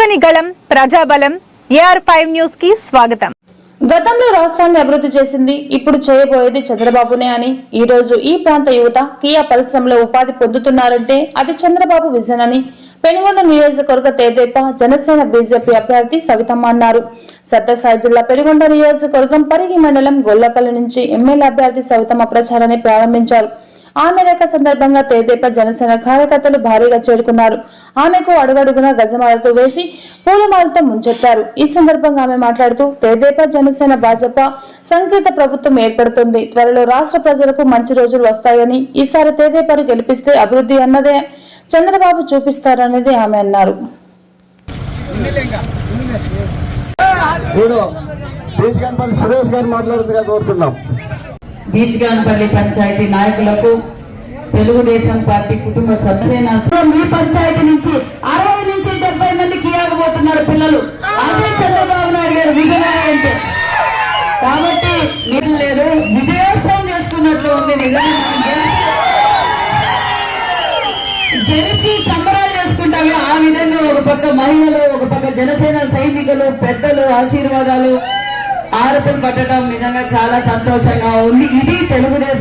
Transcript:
చెరగని గళం ప్రజాబలం AR five న్యూస్కి స్వాగతం. గతంలో రాష్ట్రాన్ని అభివృద్ధి చేసింది ఇప్పుడు చేయబోయేది చంద్రబాబునే అని. ఈ రోజు ఈ ప్రాంత యువత కియా పరిశ్రమలో ఉపాధి పొందుతున్నారంటే అది చంద్రబాబు విజన్ అని. పెనుగొండ నియోజకవర్గ తేదేప జనసేన బీజేపీ అభ్యర్థి సవితమ్మ అన్నారు. సత్యసాయి జిల్లా పెనుగొండ నియోజకవర్గం పరిగి మండలం గొల్లపల్లి నుంచి ఎమ్మెల్యే అభ్యర్థి సవితమ్మ ప్రచారాన్ని ప్రారంభించారు. ఆమె రేఖ సందర్భంగా తెదేప జనసేన కార్యకర్తలు భారీగా చేరుకున్నారు. ఆమెకు అడుగడుగున గజమాలతో వేసి పూలమాలతో ముంచెత్తారు. ఈ సందర్భంగా ఆమె మాట్లాడుతూ తెదేప జనసేన భాజపా సంకేత ప్రభుత్వం ఏర్పడుతుంది. త్వరలో రాష్ట్ర ప్రజలకు మంచి రోజులు వస్తాయని ఈసారి తెదేపను గెలిపిస్తే అభివృద్ధి అన్నదే చంద్రబాబు చూపిస్తారనేది ఆమె అన్నారు. సురేష్ గారు మాట్లాడుతుందిగా కోరుతున్నాం. బీచ్గాన్పల్లి పంచాయతీ నాయకులకు తెలుగుదేశం పార్టీ కుటుంబ సభ్యులైన మీ పంచాయతీ నుంచి అరవై నుంచి డెబ్బై మంది కియాగబోతున్నారు పిల్లలు. అదే చంద్రబాబు నాయుడు గారు విజయనగరం అంటే. కాబట్టి మీరు లేదు విజయోత్సవం చేసుకున్నట్లు ఉంది నిజంగా గెలిచి- గెలిచి సంబరాలు చేసుకుంటామే. ఆ విధంగా ఒక పక్క మహిళలు ఒక పక్క జనసేన సైనికులు పెద్దలు ఆశీర్వాదాలు ఆరతులు పట్టడం నిజంగా చాలా సంతోషంగా ఉంది. ఇది తెలుగుదేశం